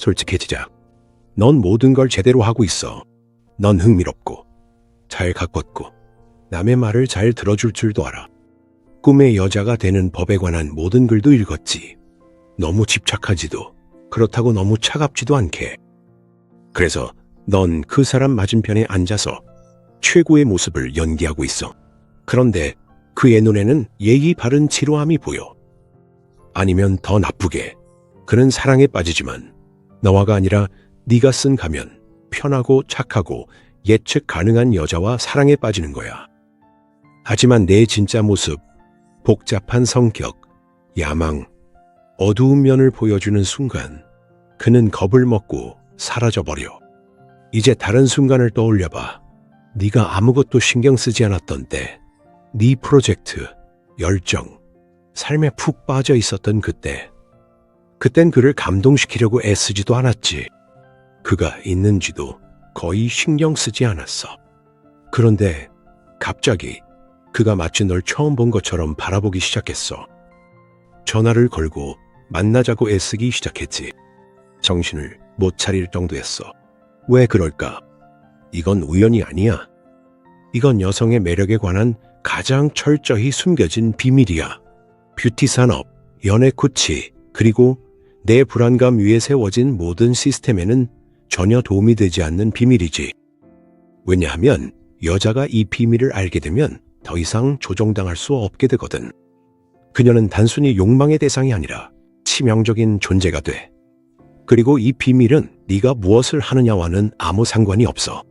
솔직해지자. 넌 모든 걸 제대로 하고 있어. 넌 흥미롭고, 잘 가꿨고, 남의 말을 잘 들어줄 줄도 알아. 꿈의 여자가 되는 법에 관한 모든 글도 읽었지. 너무 집착하지도, 그렇다고 너무 차갑지도 않게. 그래서 넌 그 사람 맞은편에 앉아서 최고의 모습을 연기하고 있어. 그런데 그의 눈에는 예의 바른 지루함이 보여. 아니면 더 나쁘게 그는 사랑에 빠지지만 너와가 아니라 네가 쓴 가면 편하고 착하고 예측 가능한 여자와 사랑에 빠지는 거야. 하지만 내 진짜 모습, 복잡한 성격, 야망, 어두운 면을 보여주는 순간 그는 겁을 먹고 사라져버려. 이제 다른 순간을 떠올려봐. 네가 아무것도 신경 쓰지 않았던 때, 네 프로젝트, 열정, 삶에 푹 빠져 있었던 그때. 그땐 그를 감동시키려고 애쓰지도 않았지. 그가 있는지도 거의 신경 쓰지 않았어. 그런데 갑자기 그가 마치 널 처음 본 것처럼 바라보기 시작했어. 전화를 걸고 만나자고 애쓰기 시작했지. 정신을 못 차릴 정도였어. 왜 그럴까? 이건 우연이 아니야. 이건 여성의 매력에 관한 가장 철저히 숨겨진 비밀이야. 뷰티 산업, 연애 코치, 그리고 내 불안감 위에 세워진 모든 시스템에는 전혀 도움이 되지 않는 비밀이지. 왜냐하면 여자가 이 비밀을 알게 되면 더 이상 조종당할 수 없게 되거든. 그녀는 단순히 욕망의 대상이 아니라 치명적인 존재가 돼. 그리고 이 비밀은 네가 무엇을 하느냐와는 아무 상관이 없어.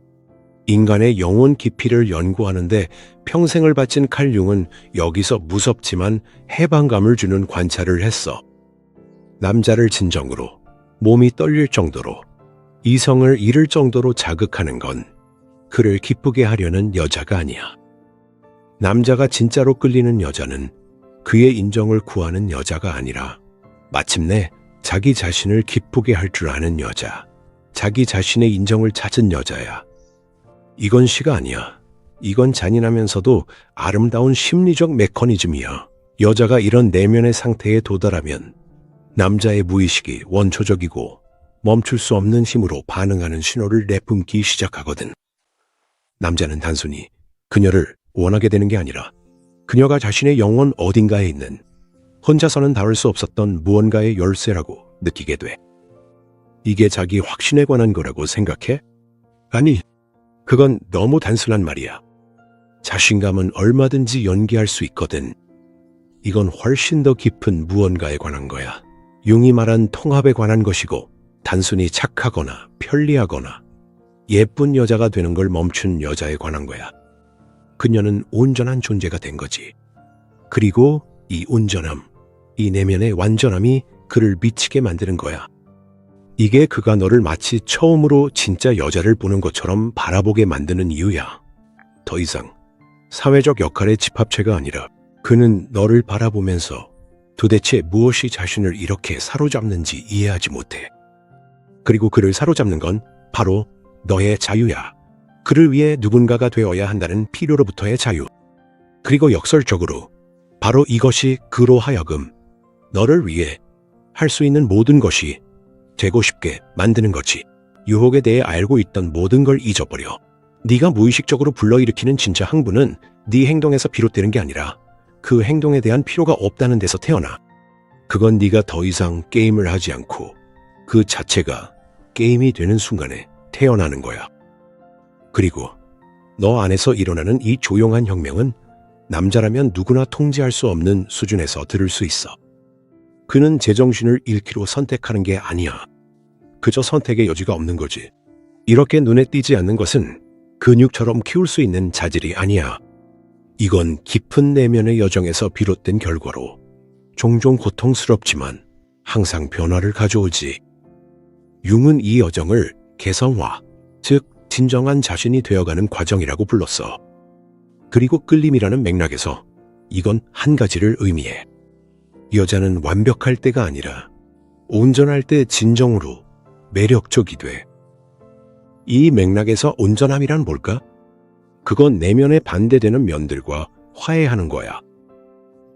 인간의 영혼 깊이를 연구하는데 평생을 바친 칼 융은 여기서 무섭지만 해방감을 주는 관찰을 했어. 남자를 진정으로, 몸이 떨릴 정도로, 이성을 잃을 정도로 자극하는 건 그를 기쁘게 하려는 여자가 아니야. 남자가 진짜로 끌리는 여자는 그의 인정을 구하는 여자가 아니라 마침내 자기 자신을 기쁘게 할 줄 아는 여자, 자기 자신의 인정을 찾은 여자야. 이건 시가 아니야. 이건 잔인하면서도 아름다운 심리적 메커니즘이야. 여자가 이런 내면의 상태에 도달하면 남자의 무의식이 원초적이고 멈출 수 없는 힘으로 반응하는 신호를 내뿜기 시작하거든. 남자는 단순히 그녀를 원하게 되는 게 아니라 그녀가 자신의 영혼 어딘가에 있는 혼자서는 다룰 수 없었던 무언가의 열쇠라고 느끼게 돼. 이게 자기 확신에 관한 거라고 생각해? 아니, 그건 너무 단순한 말이야. 자신감은 얼마든지 연기할 수 있거든. 이건 훨씬 더 깊은 무언가에 관한 거야. 융이 말한 통합에 관한 것이고, 단순히 착하거나 편리하거나 예쁜 여자가 되는 걸 멈춘 여자에 관한 거야. 그녀는 온전한 존재가 된 거지. 그리고 이 온전함, 이 내면의 완전함이 그를 미치게 만드는 거야. 이게 그가 너를 마치 처음으로 진짜 여자를 보는 것처럼 바라보게 만드는 이유야. 더 이상 사회적 역할의 집합체가 아니라 그는 너를 바라보면서 도대체 무엇이 자신을 이렇게 사로잡는지 이해하지 못해. 그리고 그를 사로잡는 건 바로 너의 자유야. 그를 위해 누군가가 되어야 한다는 필요로부터의 자유. 그리고 역설적으로 바로 이것이 그로 하여금 너를 위해 할 수 있는 모든 것이 되고 싶게 만드는 거지. 유혹에 대해 알고 있던 모든 걸 잊어버려. 네가 무의식적으로 불러일으키는 진짜 항부는 네 행동에서 비롯되는 게 아니라 그 행동에 대한 필요가 없다는 데서 태어나. 그건 네가 더 이상 게임을 하지 않고 그 자체가 게임이 되는 순간에 태어나는 거야. 그리고 너 안에서 일어나는 이 조용한 혁명은 남자라면 누구나 통제할 수 없는 수준에서 들을 수 있어. 그는 제정신을 잃기로 선택하는 게 아니야. 그저 선택의 여지가 없는 거지. 이렇게 눈에 띄지 않는 것은 근육처럼 키울 수 있는 자질이 아니야. 이건 깊은 내면의 여정에서 비롯된 결과로 종종 고통스럽지만 항상 변화를 가져오지. 융은 이 여정을 개성화, 즉 진정한 자신이 되어가는 과정이라고 불렀어. 그리고 끌림이라는 맥락에서 이건 한 가지를 의미해. 여자는 완벽할 때가 아니라 온전할 때 진정으로 매력적이 돼. 이 맥락에서 온전함이란 뭘까? 그건 내면에 반대되는 면들과 화해하는 거야.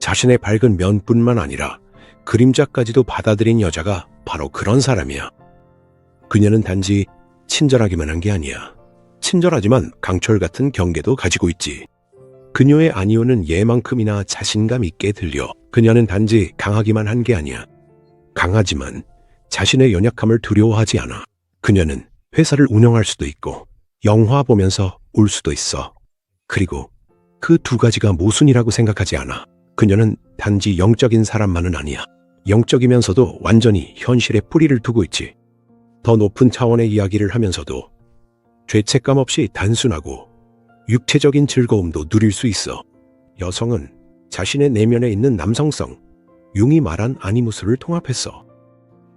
자신의 밝은 면뿐만 아니라 그림자까지도 받아들인 여자가 바로 그런 사람이야. 그녀는 단지 친절하기만 한 게 아니야. 친절하지만 강철 같은 경계도 가지고 있지. 그녀의 아니오는 얘만큼이나 자신감 있게 들려. 그녀는 단지 강하기만 한 게 아니야. 강하지만 자신의 연약함을 두려워하지 않아. 그녀는 회사를 운영할 수도 있고 영화 보면서 울 수도 있어. 그리고 그 두 가지가 모순이라고 생각하지 않아. 그녀는 단지 영적인 사람만은 아니야. 영적이면서도 완전히 현실에 뿌리를 두고 있지. 더 높은 차원의 이야기를 하면서도 죄책감 없이 단순하고 육체적인 즐거움도 누릴 수 있어. 여성은 자신의 내면에 있는 남성성, 융이 말한 아니무스를 통합했어.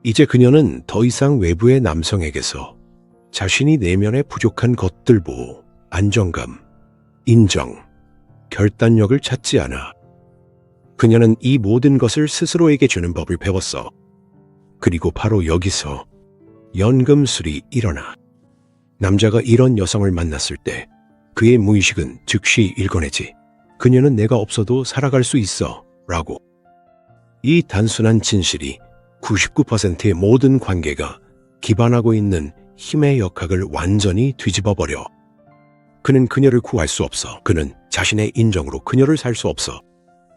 이제 그녀는 더 이상 외부의 남성에게서 자신이 내면에 부족한 것들 보호, 안정감, 인정, 결단력을 찾지 않아. 그녀는 이 모든 것을 스스로에게 주는 법을 배웠어. 그리고 바로 여기서 연금술이 일어나. 남자가 이런 여성을 만났을 때 그의 무의식은 즉시 읽어내지. 그녀는 내가 없어도 살아갈 수 있어. 라고. 이 단순한 진실이 99%의 모든 관계가 기반하고 있는 힘의 역학을 완전히 뒤집어 버려. 그는 그녀를 구할 수 없어. 그는 자신의 인정으로 그녀를 살 수 없어.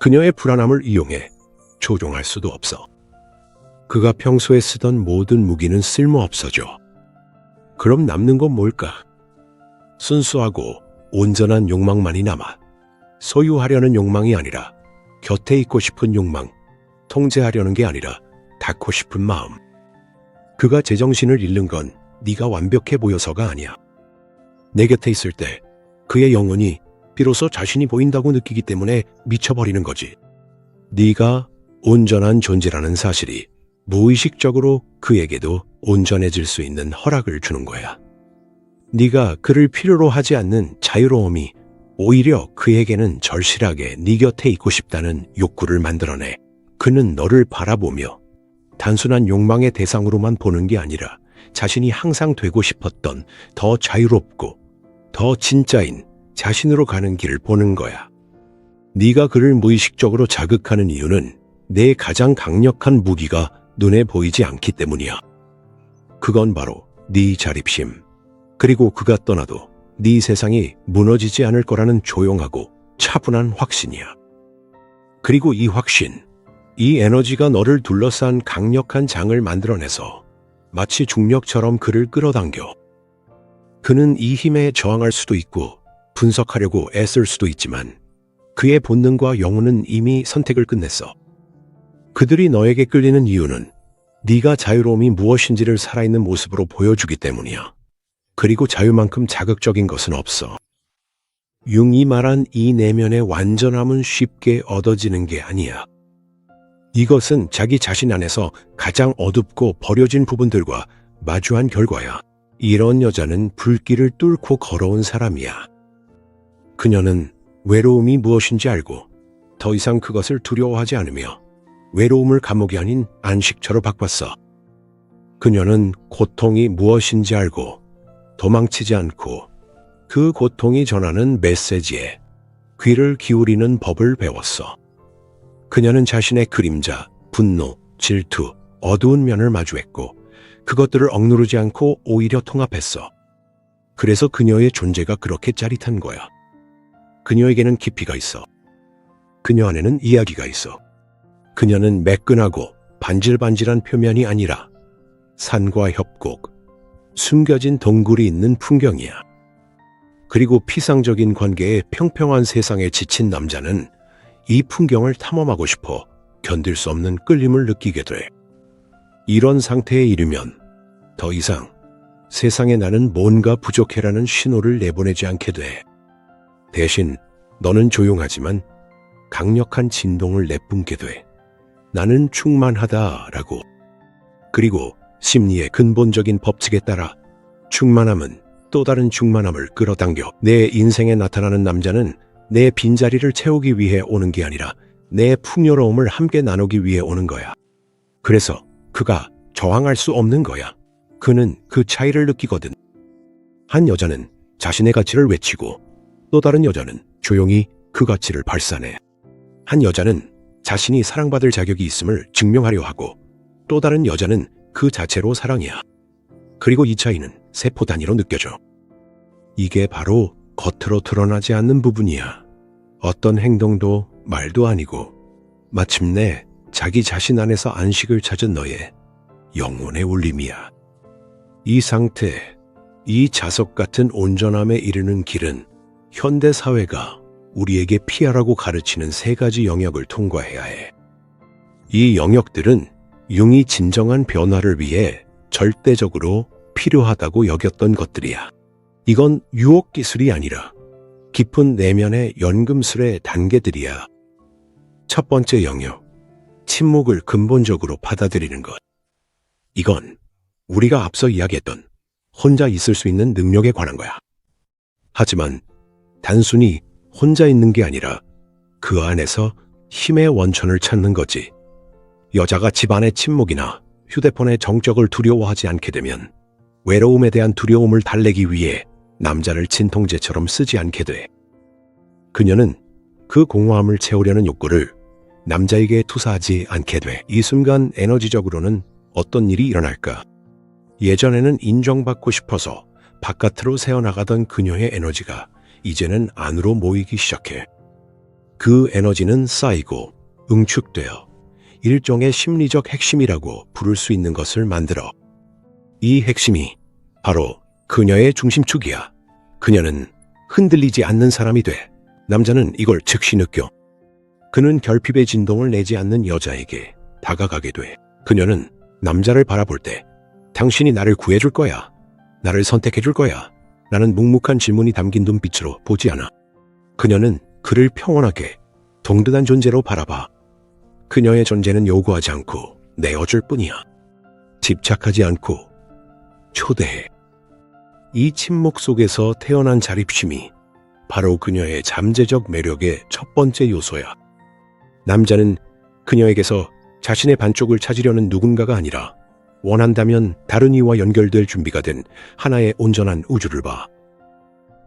그녀의 불안함을 이용해 조종할 수도 없어. 그가 평소에 쓰던 모든 무기는 쓸모 없어져. 그럼 남는 건 뭘까? 순수하고 온전한 욕망만이 남아. 소유하려는 욕망이 아니라 곁에 있고 싶은 욕망, 통제하려는 게 아니라 닿고 싶은 마음. 그가 제정신을 잃는 건 네가 완벽해 보여서가 아니야. 내 곁에 있을 때 그의 영혼이 비로소 자신이 보인다고 느끼기 때문에 미쳐버리는 거지. 네가 온전한 존재라는 사실이 무의식적으로 그에게도 온전해질 수 있는 허락을 주는 거야. 네가 그를 필요로 하지 않는 자유로움이 오히려 그에게는 절실하게 네 곁에 있고 싶다는 욕구를 만들어내. 그는 너를 바라보며 단순한 욕망의 대상으로만 보는 게 아니라 자신이 항상 되고 싶었던 더 자유롭고 더 진짜인 자신으로 가는 길을 보는 거야. 네가 그를 무의식적으로 자극하는 이유는 내 가장 강력한 무기가 눈에 보이지 않기 때문이야. 그건 바로 네 자립심. 그리고 그가 떠나도 네 세상이 무너지지 않을 거라는 조용하고 차분한 확신이야. 그리고 이 확신, 이 에너지가 너를 둘러싼 강력한 장을 만들어내서 마치 중력처럼 그를 끌어당겨. 그는 이 힘에 저항할 수도 있고 분석하려고 애쓸 수도 있지만 그의 본능과 영혼은 이미 선택을 끝냈어. 그들이 너에게 끌리는 이유는 네가 자유로움이 무엇인지를 살아있는 모습으로 보여주기 때문이야. 그리고 자유만큼 자극적인 것은 없어. 융이 말한 이 내면의 완전함은 쉽게 얻어지는 게 아니야. 이것은 자기 자신 안에서 가장 어둡고 버려진 부분들과 마주한 결과야. 이런 여자는 불길을 뚫고 걸어온 사람이야. 그녀는 외로움이 무엇인지 알고 더 이상 그것을 두려워하지 않으며 외로움을 감옥이 아닌 안식처로 바꿨어. 그녀는 고통이 무엇인지 알고 도망치지 않고 그 고통이 전하는 메시지에 귀를 기울이는 법을 배웠어. 그녀는 자신의 그림자, 분노, 질투, 어두운 면을 마주했고 그것들을 억누르지 않고 오히려 통합했어. 그래서 그녀의 존재가 그렇게 짜릿한 거야. 그녀에게는 깊이가 있어. 그녀 안에는 이야기가 있어. 그녀는 매끈하고 반질반질한 표면이 아니라 산과 협곡, 숨겨진 동굴이 있는 풍경이야. 그리고 피상적인 관계에 평평한 세상에 지친 남자는 이 풍경을 탐험하고 싶어 견딜 수 없는 끌림을 느끼게 돼. 이런 상태에 이르면 더 이상 세상에 나는 뭔가 부족해라는 신호를 내보내지 않게 돼. 대신 너는 조용하지만 강력한 진동을 내뿜게 돼. 나는 충만하다라고. 그리고 심리의 근본적인 법칙에 따라 충만함은 또 다른 충만함을 끌어당겨 내 인생에 나타나는 남자는 내 빈자리를 채우기 위해 오는 게 아니라 내 풍요로움을 함께 나누기 위해 오는 거야. 그래서 그가 저항할 수 없는 거야. 그는 그 차이를 느끼거든. 한 여자는 자신의 가치를 외치고 또 다른 여자는 조용히 그 가치를 발산해. 한 여자는 자신이 사랑받을 자격이 있음을 증명하려 하고 또 다른 여자는 그 자체로 사랑이야. 그리고 이 차이는 세포 단위로 느껴져. 이게 바로 겉으로 드러나지 않는 부분이야. 어떤 행동도 말도 아니고 마침내 자기 자신 안에서 안식을 찾은 너의 영혼의 울림이야. 이 상태, 이 자석 같은 온전함에 이르는 길은 현대 사회가 우리에게 피하라고 가르치는 세 가지 영역을 통과해야 해. 이 영역들은 융이 진정한 변화를 위해 절대적으로 필요하다고 여겼던 것들이야. 이건 유혹 기술이 아니라 깊은 내면의 연금술의 단계들이야. 첫 번째 영역, 침묵을 근본적으로 받아들이는 것. 이건 우리가 앞서 이야기했던 혼자 있을 수 있는 능력에 관한 거야. 하지만 단순히 혼자 있는 게 아니라 그 안에서 힘의 원천을 찾는 거지. 여자가 집안의 침묵이나 휴대폰의 정적을 두려워하지 않게 되면 외로움에 대한 두려움을 달래기 위해 남자를 진통제처럼 쓰지 않게 돼. 그녀는 그 공허함을 채우려는 욕구를 남자에게 투사하지 않게 돼. 이 순간 에너지적으로는 어떤 일이 일어날까? 예전에는 인정받고 싶어서 바깥으로 새어나가던 그녀의 에너지가 이제는 안으로 모이기 시작해. 그 에너지는 쌓이고 응축되어 일종의 심리적 핵심이라고 부를 수 있는 것을 만들어. 이 핵심이 바로 그녀의 중심축이야. 그녀는 흔들리지 않는 사람이 돼. 남자는 이걸 즉시 느껴. 그는 결핍의 진동을 내지 않는 여자에게 다가가게 돼. 그녀는 남자를 바라볼 때 당신이 나를 구해줄 거야. 나를 선택해줄 거야. 라는 묵묵한 질문이 담긴 눈빛으로 보지 않아. 그녀는 그를 평온하게 동등한 존재로 바라봐. 그녀의 존재는 요구하지 않고 내어줄 뿐이야. 집착하지 않고 초대해. 이 침묵 속에서 태어난 자립심이 바로 그녀의 잠재적 매력의 첫 번째 요소야. 남자는 그녀에게서 자신의 반쪽을 찾으려는 누군가가 아니라 원한다면 다른 이와 연결될 준비가 된 하나의 온전한 우주를 봐.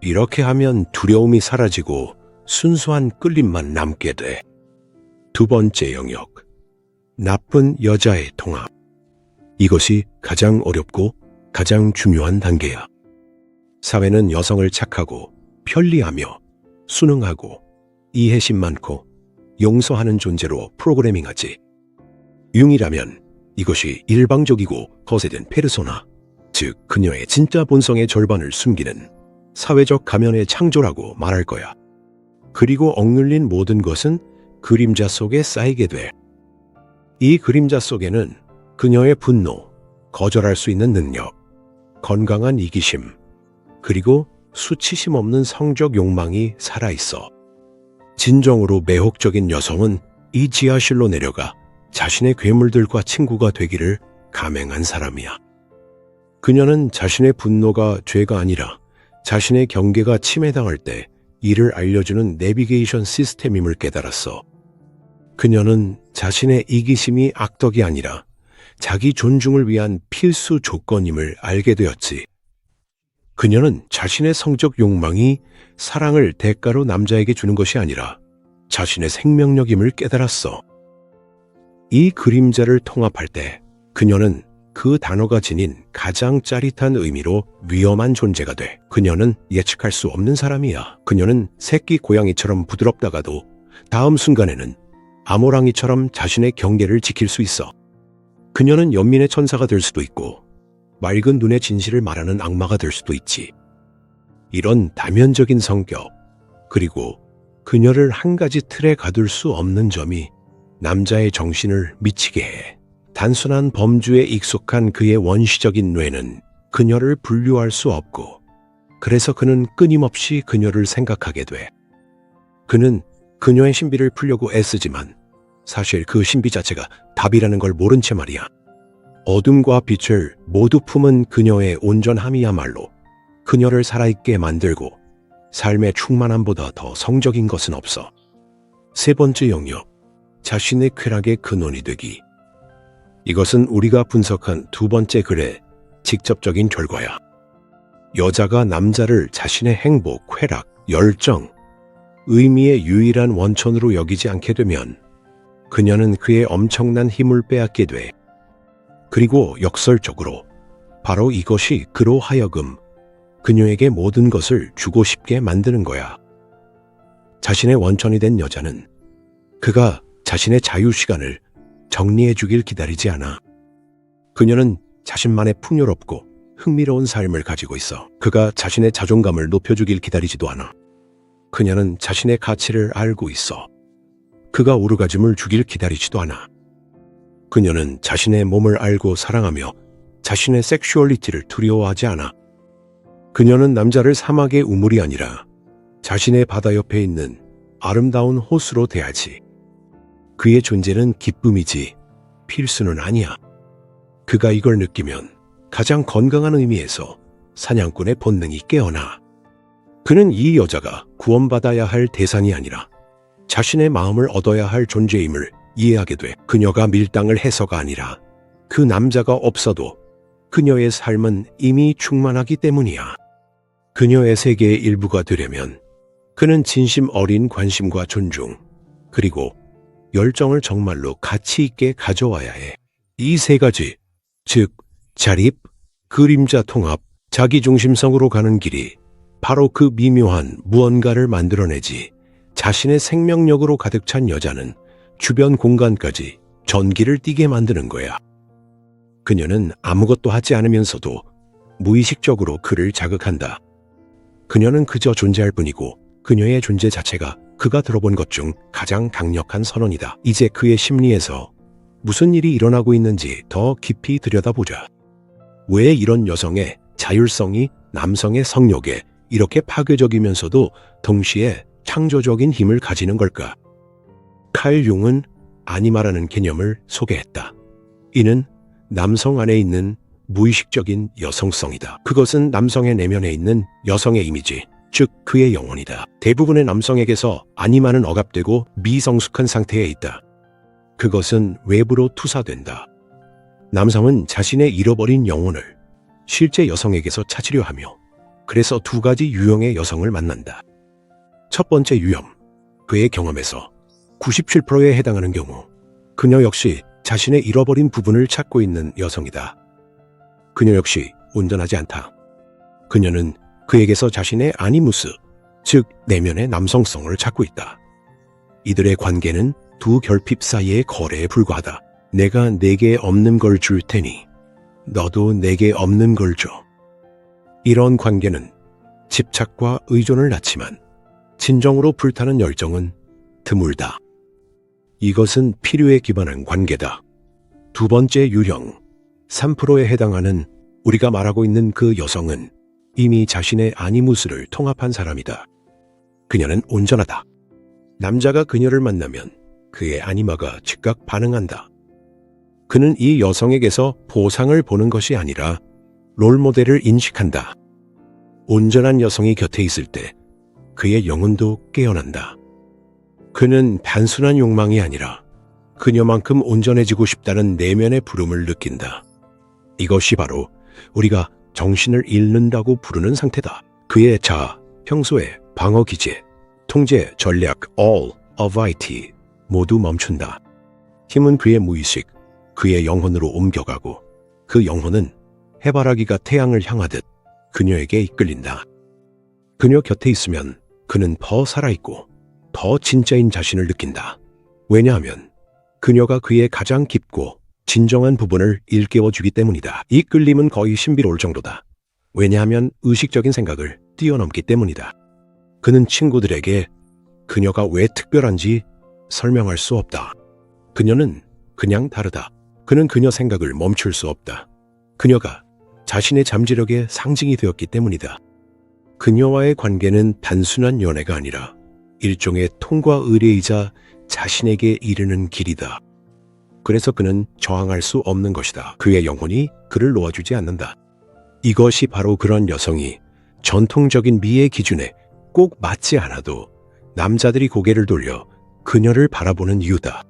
이렇게 하면 두려움이 사라지고 순수한 끌림만 남게 돼. 두 번째 영역. 나쁜 여자의 통합. 이것이 가장 어렵고 가장 중요한 단계야. 사회는 여성을 착하고 편리하며 순응하고 이해심 많고 용서하는 존재로 프로그래밍하지. 융이라면 이것이 일방적이고 거세된 페르소나, 즉 그녀의 진짜 본성의 절반을 숨기는 사회적 가면의 창조라고 말할 거야. 그리고 억눌린 모든 것은 그림자 속에 쌓이게 돼. 이 그림자 속에는 그녀의 분노, 거절할 수 있는 능력, 건강한 이기심, 그리고 수치심 없는 성적 욕망이 살아있어. 진정으로 매혹적인 여성은 이 지하실로 내려가 자신의 괴물들과 친구가 되기를 감행한 사람이야. 그녀는 자신의 분노가 죄가 아니라 자신의 경계가 침해당할 때 이를 알려주는 내비게이션 시스템임을 깨달았어. 그녀는 자신의 이기심이 악덕이 아니라 자기 존중을 위한 필수 조건임을 알게 되었지. 그녀는 자신의 성적 욕망이 사랑을 대가로 남자에게 주는 것이 아니라 자신의 생명력임을 깨달았어. 이 그림자를 통합할 때 그녀는 그 단어가 지닌 가장 짜릿한 의미로 위험한 존재가 돼. 그녀는 예측할 수 없는 사람이야. 그녀는 새끼 고양이처럼 부드럽다가도 다음 순간에는 아모랑이처럼 자신의 경계를 지킬 수 있어. 그녀는 연민의 천사가 될 수도 있고 맑은 눈의 진실을 말하는 악마가 될 수도 있지. 이런 다면적인 성격, 그리고 그녀를 한 가지 틀에 가둘 수 없는 점이 남자의 정신을 미치게 해. 단순한 범주에 익숙한 그의 원시적인 뇌는 그녀를 분류할 수 없고, 그래서 그는 끊임없이 그녀를 생각하게 돼. 그는 그녀의 신비를 풀려고 애쓰지만, 사실 그 신비 자체가 답이라는 걸 모른 채 말이야. 어둠과 빛을 모두 품은 그녀의 온전함이야말로 그녀를 살아있게 만들고 삶의 충만함보다 더 성적인 것은 없어. 세 번째 영역, 자신의 쾌락의 근원이 되기. 이것은 우리가 분석한 두 번째 글의 직접적인 결과야. 여자가 남자를 자신의 행복, 쾌락, 열정, 의미의 유일한 원천으로 여기지 않게 되면 그녀는 그의 엄청난 힘을 빼앗게 돼. 그리고 역설적으로 바로 이것이 그로 하여금 그녀에게 모든 것을 주고 싶게 만드는 거야. 자신의 원천이 된 여자는 그가 자신의 자유 시간을 정리해 주길 기다리지 않아. 그녀는 자신만의 풍요롭고 흥미로운 삶을 가지고 있어. 그가 자신의 자존감을 높여주길 기다리지도 않아. 그녀는 자신의 가치를 알고 있어. 그가 오르가즘을 주길 기다리지도 않아. 그녀는 자신의 몸을 알고 사랑하며 자신의 섹슈얼리티를 두려워하지 않아. 그녀는 남자를 사막의 우물이 아니라 자신의 바다 옆에 있는 아름다운 호수로 대하지. 그의 존재는 기쁨이지 필수는 아니야. 그가 이걸 느끼면 가장 건강한 의미에서 사냥꾼의 본능이 깨어나. 그는 이 여자가 구원받아야 할 대상이 아니라 자신의 마음을 얻어야 할 존재임을 이해하게 돼. 그녀가 밀당을 해서가 아니라 그 남자가 없어도 그녀의 삶은 이미 충만하기 때문이야. 그녀의 세계의 일부가 되려면 그는 진심 어린 관심과 존중, 그리고 열정을 정말로 가치 있게 가져와야 해. 이 세 가지, 즉, 자립, 그림자 통합, 자기중심성으로 가는 길이 바로 그 미묘한 무언가를 만들어내지 자신의 생명력으로 가득 찬 여자는 주변 공간까지 전기를 띠게 만드는 거야. 그녀는 아무것도 하지 않으면서도 무의식적으로 그를 자극한다. 그녀는 그저 존재할 뿐이고 그녀의 존재 자체가 그가 들어본 것 중 가장 강력한 선언이다. 이제 그의 심리에서 무슨 일이 일어나고 있는지 더 깊이 들여다보자. 왜 이런 여성의 자율성이 남성의 성욕에 이렇게 파괴적이면서도 동시에 창조적인 힘을 가지는 걸까? 칼 융은 아니마라는 개념을 소개했다. 이는 남성 안에 있는 무의식적인 여성성이다. 그것은 남성의 내면에 있는 여성의 이미지, 즉 그의 영혼이다. 대부분의 남성에게서 아니마는 억압되고 미성숙한 상태에 있다. 그것은 외부로 투사된다. 남성은 자신의 잃어버린 영혼을 실제 여성에게서 찾으려 하며 그래서 두 가지 유형의 여성을 만난다. 첫 번째 유형, 그의 경험에서 97%에 해당하는 경우 그녀 역시 자신의 잃어버린 부분을 찾고 있는 여성이다. 그녀 역시 온전하지 않다. 그녀는 그에게서 자신의 아니무스, 즉 내면의 남성성을 찾고 있다. 이들의 관계는 두 결핍 사이의 거래에 불과하다. 내가 내게 없는 걸 줄 테니 너도 내게 없는 걸 줘. 이런 관계는 집착과 의존을 낳지만 진정으로 불타는 열정은 드물다. 이것은 필요에 기반한 관계다. 두 번째 유형, 3%에 해당하는 우리가 말하고 있는 그 여성은 이미 자신의 아니무스를 통합한 사람이다. 그녀는 온전하다. 남자가 그녀를 만나면 그의 아니마가 즉각 반응한다. 그는 이 여성에게서 보상을 보는 것이 아니라 롤모델을 인식한다. 온전한 여성이 곁에 있을 때 그의 영혼도 깨어난다. 그는 단순한 욕망이 아니라 그녀만큼 온전해지고 싶다는 내면의 부름을 느낀다. 이것이 바로 우리가 정신을 잃는다고 부르는 상태다. 그의 자, 평소에 방어 기제, 통제, 전략, all of it 모두 멈춘다. 힘은 그의 무의식, 그의 영혼으로 옮겨가고 그 영혼은 해바라기가 태양을 향하듯 그녀에게 이끌린다. 그녀 곁에 있으면 그는 더 살아있고 더 진짜인 자신을 느낀다. 왜냐하면 그녀가 그의 가장 깊고 진정한 부분을 일깨워 주기 때문이다. 이 끌림은 거의 신비로울 정도다. 왜냐하면 의식적인 생각을 뛰어넘기 때문이다. 그는 친구들에게 그녀가 왜 특별한지 설명할 수 없다. 그녀는 그냥 다르다. 그는 그녀 생각을 멈출 수 없다. 그녀가 자신의 잠재력의 상징이 되었기 때문이다. 그녀와의 관계는 단순한 연애가 아니라 일종의 통과 의례이자 자신에게 이르는 길이다. 그래서 그는 저항할 수 없는 것이다. 그의 영혼이 그를 놓아주지 않는다. 이것이 바로 그런 여성이 전통적인 미의 기준에 꼭 맞지 않아도 남자들이 고개를 돌려 그녀를 바라보는 이유다.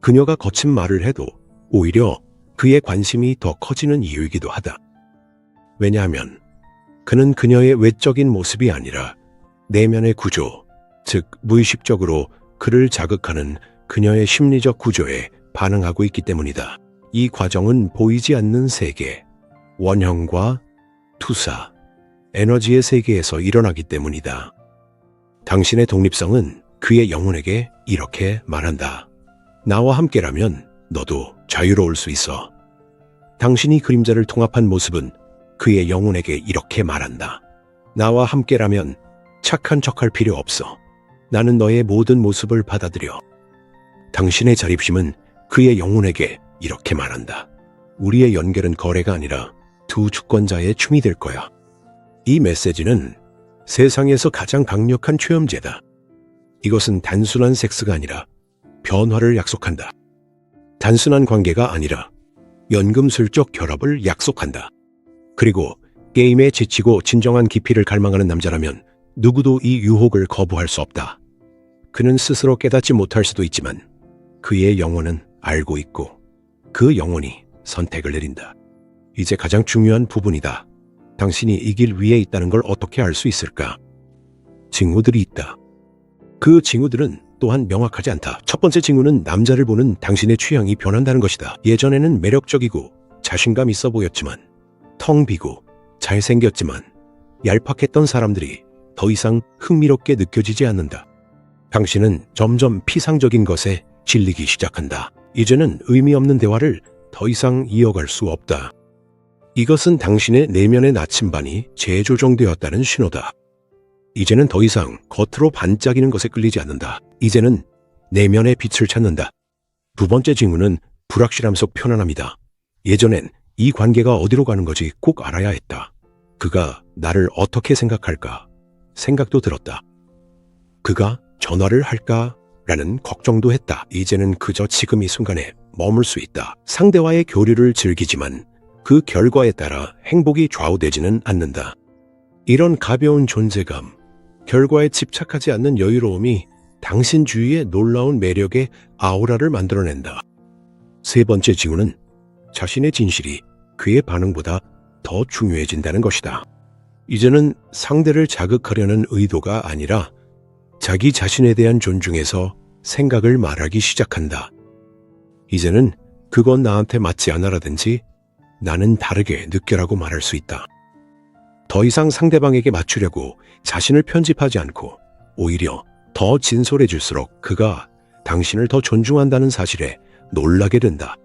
그녀가 거친 말을 해도 오히려 그의 관심이 더 커지는 이유이기도 하다. 왜냐하면 그는 그녀의 외적인 모습이 아니라 내면의 구조, 즉 무의식적으로 그를 자극하는 그녀의 심리적 구조에 반응하고 있기 때문이다. 이 과정은 보이지 않는 세계, 원형과 투사, 에너지의 세계에서 일어나기 때문이다. 당신의 독립성은 그의 영혼에게 이렇게 말한다. 나와 함께라면 너도 자유로울 수 있어. 당신이 그림자를 통합한 모습은 그의 영혼에게 이렇게 말한다. 나와 함께라면 착한 척할 필요 없어. 나는 너의 모든 모습을 받아들여. 당신의 자립심은 그의 영혼에게 이렇게 말한다. 우리의 연결은 거래가 아니라 두 주권자의 춤이 될 거야. 이 메시지는 세상에서 가장 강력한 최염제다. 이것은 단순한 섹스가 아니라 변화를 약속한다. 단순한 관계가 아니라 연금술적 결합을 약속한다. 그리고 게임에 지치고 진정한 깊이를 갈망하는 남자라면 누구도 이 유혹을 거부할 수 없다. 그는 스스로 깨닫지 못할 수도 있지만 그의 영혼은 알고 있고 그 영혼이 선택을 내린다. 이제 가장 중요한 부분이다. 당신이 이 길 위에 있다는 걸 어떻게 알 수 있을까? 징후들이 있다. 그 징후들은 또한 명확하지 않다. 첫 번째 징후는 남자를 보는 당신의 취향이 변한다는 것이다. 예전에는 매력적이고 자신감 있어 보였지만 텅 비고 잘생겼지만 얄팍했던 사람들이 더 이상 흥미롭게 느껴지지 않는다. 당신은 점점 피상적인 것에 질리기 시작한다. 이제는 의미 없는 대화를 더 이상 이어갈 수 없다. 이것은 당신의 내면의 나침반이 재조정되었다는 신호다. 이제는 더 이상 겉으로 반짝이는 것에 끌리지 않는다. 이제는 내면의 빛을 찾는다. 두 번째 징후는 불확실함 속 편안함이다. 예전엔 이 관계가 어디로 가는 거지 꼭 알아야 했다. 그가 나를 어떻게 생각할까? 생각도 들었다. 그가 전화를 할까? 라는 걱정도 했다. 이제는 그저 지금 이 순간에 머물 수 있다. 상대와의 교류를 즐기지만 그 결과에 따라 행복이 좌우되지는 않는다. 이런 가벼운 존재감, 결과에 집착하지 않는 여유로움이 당신 주위의 놀라운 매력의 아우라를 만들어낸다. 세 번째 징후는 자신의 진실이 그의 반응보다 더 중요해진다는 것이다. 이제는 상대를 자극하려는 의도가 아니라 자기 자신에 대한 존중에서 생각을 말하기 시작한다. 이제는 그건 나한테 맞지 않아라든지 나는 다르게 느껴라고 말할 수 있다. 더 이상 상대방에게 맞추려고 자신을 편집하지 않고 오히려 더 진솔해질수록 그가 당신을 더 존중한다는 사실에 놀라게 된다.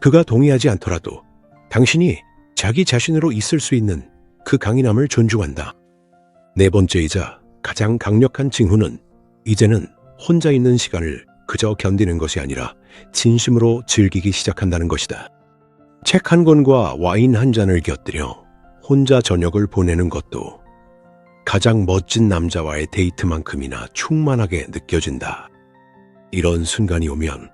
그가 동의하지 않더라도 당신이 자기 자신으로 있을 수 있는 그 강인함을 존중한다. 네 번째이자 가장 강력한 징후는 이제는 혼자 있는 시간을 그저 견디는 것이 아니라 진심으로 즐기기 시작한다는 것이다. 책 한 권과 와인 한 잔을 곁들여 혼자 저녁을 보내는 것도 가장 멋진 남자와의 데이트만큼이나 충만하게 느껴진다. 이런 순간이 오면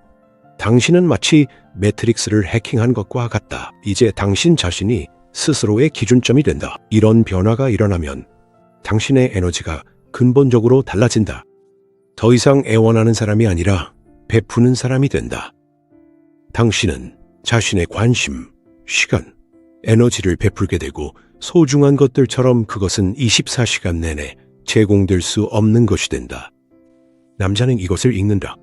당신은 마치 매트릭스를 해킹한 것과 같다. 이제 당신 자신이 스스로의 기준점이 된다. 이런 변화가 일어나면 당신의 에너지가 근본적으로 달라진다. 더 이상 애원하는 사람이 아니라 베푸는 사람이 된다. 당신은 자신의 관심, 시간, 에너지를 베풀게 되고 소중한 것들처럼 그것은 24시간 내내 제공될 수 없는 것이 된다. 남자는 이것을 읽는다.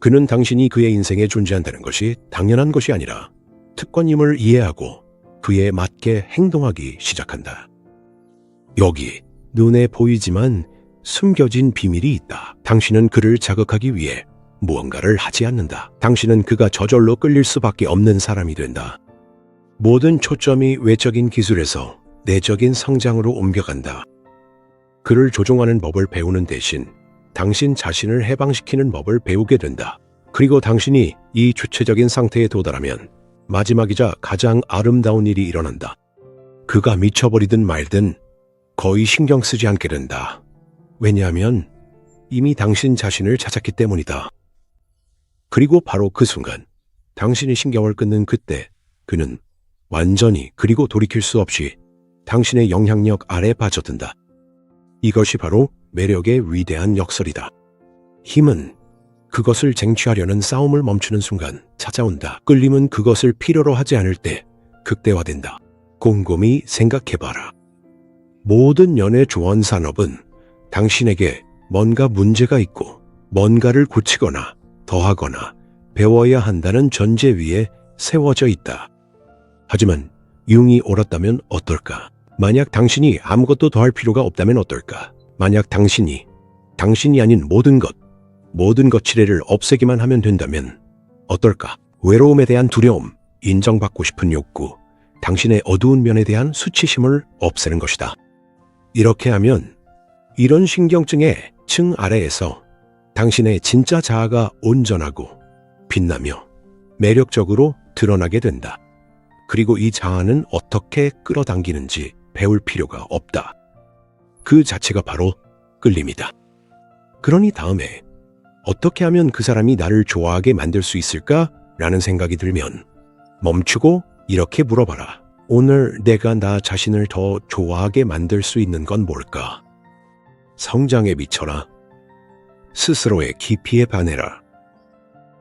그는 당신이 그의 인생에 존재한다는 것이 당연한 것이 아니라 특권임을 이해하고 그에 맞게 행동하기 시작한다. 여기 눈에 보이지만 숨겨진 비밀이 있다. 당신은 그를 자극하기 위해 무언가를 하지 않는다. 당신은 그가 저절로 끌릴 수밖에 없는 사람이 된다. 모든 초점이 외적인 기술에서 내적인 성장으로 옮겨간다. 그를 조종하는 법을 배우는 대신 당신 자신을 해방시키는 법을 배우게 된다. 그리고 당신이 이 주체적인 상태에 도달하면 마지막이자 가장 아름다운 일이 일어난다. 그가 미쳐버리든 말든 거의 신경 쓰지 않게 된다. 왜냐하면 이미 당신 자신을 찾았기 때문이다. 그리고 바로 그 순간, 당신이 신경을 끊는 그때 그는 완전히 그리고 돌이킬 수 없이 당신의 영향력 아래 빠져든다. 이것이 바로 매력의 위대한 역설이다. 힘은 그것을 쟁취하려는 싸움을 멈추는 순간 찾아온다. 끌림은 그것을 필요로 하지 않을 때 극대화된다. 곰곰이 생각해봐라. 모든 연애 조언 산업은 당신에게 뭔가 문제가 있고 뭔가를 고치거나 더하거나 배워야 한다는 전제 위에 세워져 있다. 하지만 융이 옳았다면 어떨까? 만약 당신이 아무것도 더할 필요가 없다면 어떨까? 만약 당신이 당신이 아닌 모든 것, 모든 거칠애를 없애기만 하면 된다면 어떨까? 외로움에 대한 두려움, 인정받고 싶은 욕구, 당신의 어두운 면에 대한 수치심을 없애는 것이다. 이렇게 하면 이런 신경증의 층 아래에서 당신의 진짜 자아가 온전하고 빛나며 매력적으로 드러나게 된다. 그리고 이 자아는 어떻게 끌어당기는지 배울 필요가 없다. 그 자체가 바로 끌림이다. 그러니 다음에 어떻게 하면 그 사람이 나를 좋아하게 만들 수 있을까? 라는 생각이 들면 멈추고 이렇게 물어봐라. 오늘 내가 나 자신을 더 좋아하게 만들 수 있는 건 뭘까? 성장에 미쳐라. 스스로의 깊이에 반해라.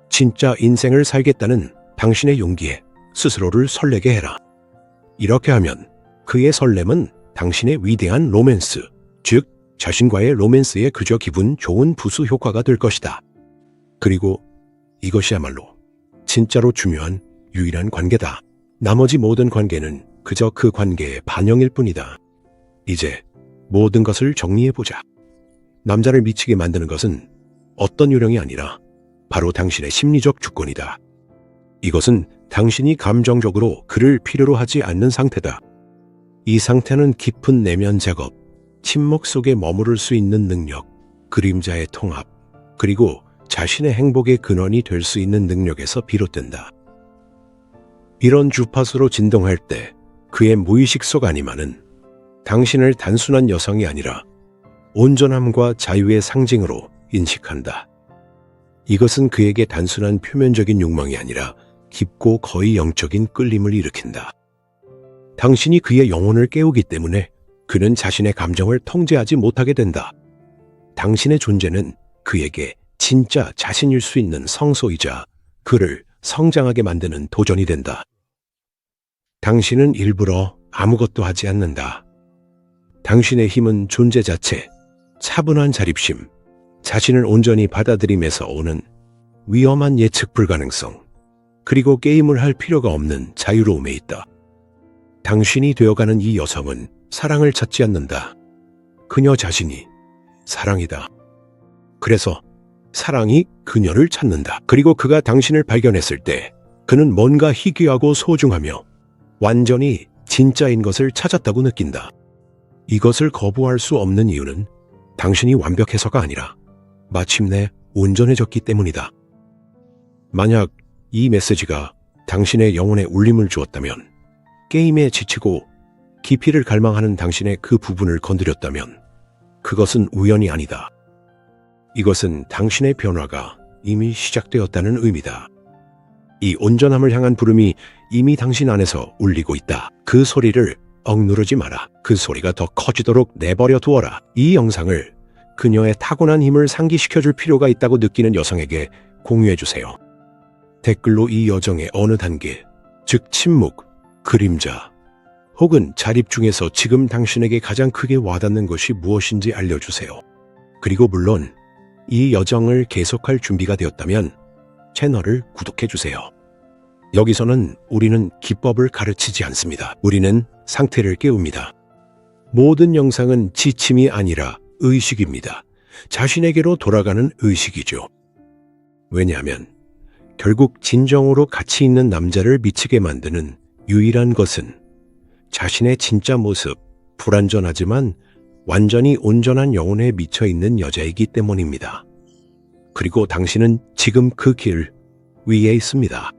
진짜 인생을 살겠다는 당신의 용기에 스스로를 설레게 해라. 이렇게 하면 그의 설렘은 당신의 위대한 로맨스, 즉 자신과의 로맨스에 그저 기분 좋은 부수 효과가 될 것이다. 그리고 이것이야말로 진짜로 중요한 유일한 관계다. 나머지 모든 관계는 그저 그 관계의 반영일 뿐이다. 이제 모든 것을 정리해보자. 남자를 미치게 만드는 것은 어떤 요령이 아니라 바로 당신의 심리적 주권이다. 이것은 당신이 감정적으로 그를 필요로 하지 않는 상태다. 이 상태는 깊은 내면 작업, 침묵 속에 머무를 수 있는 능력, 그림자의 통합, 그리고 자신의 행복의 근원이 될 수 있는 능력에서 비롯된다. 이런 주파수로 진동할 때 그의 무의식 속 아니마는 당신을 단순한 여성이 아니라 온전함과 자유의 상징으로 인식한다. 이것은 그에게 단순한 표면적인 욕망이 아니라 깊고 거의 영적인 끌림을 일으킨다. 당신이 그의 영혼을 깨우기 때문에 그는 자신의 감정을 통제하지 못하게 된다. 당신의 존재는 그에게 진짜 자신일 수 있는 성소이자 그를 성장하게 만드는 도전이 된다. 당신은 일부러 아무것도 하지 않는다. 당신의 힘은 존재 자체, 차분한 자립심, 자신을 온전히 받아들임에서 오는 위험한 예측 불가능성, 그리고 게임을 할 필요가 없는 자유로움에 있다. 당신이 되어가는 이 여성은 사랑을 찾지 않는다. 그녀 자신이 사랑이다. 그래서 사랑이 그녀를 찾는다. 그리고 그가 당신을 발견했을 때 그는 뭔가 희귀하고 소중하며 완전히 진짜인 것을 찾았다고 느낀다. 이것을 거부할 수 없는 이유는 당신이 완벽해서가 아니라 마침내 온전해졌기 때문이다. 만약 이 메시지가 당신의 영혼에 울림을 주었다면, 게임에 지치고 깊이를 갈망하는 당신의 그 부분을 건드렸다면, 그것은 우연이 아니다. 이것은 당신의 변화가 이미 시작되었다는 의미다. 이 온전함을 향한 부름이 이미 당신 안에서 울리고 있다. 그 소리를 억누르지 마라. 그 소리가 더 커지도록 내버려 두어라. 이 영상을 그녀의 타고난 힘을 상기시켜 줄 필요가 있다고 느끼는 여성에게 공유해 주세요. 댓글로 이 여정의 어느 단계, 즉 침묵, 그림자, 혹은 자립 중에서 지금 당신에게 가장 크게 와닿는 것이 무엇인지 알려주세요. 그리고 물론 이 여정을 계속할 준비가 되었다면 채널을 구독해주세요. 여기서는 우리는 기법을 가르치지 않습니다. 우리는 상태를 깨웁니다. 모든 영상은 지침이 아니라 의식입니다. 자신에게로 돌아가는 의식이죠. 왜냐하면 결국 진정으로 가치 있는 남자를 미치게 만드는 유일한 것은 자신의 진짜 모습, 불완전하지만 완전히 온전한 영혼에 미쳐 있는 여자이기 때문입니다. 그리고 당신은 지금 그 길 위에 있습니다.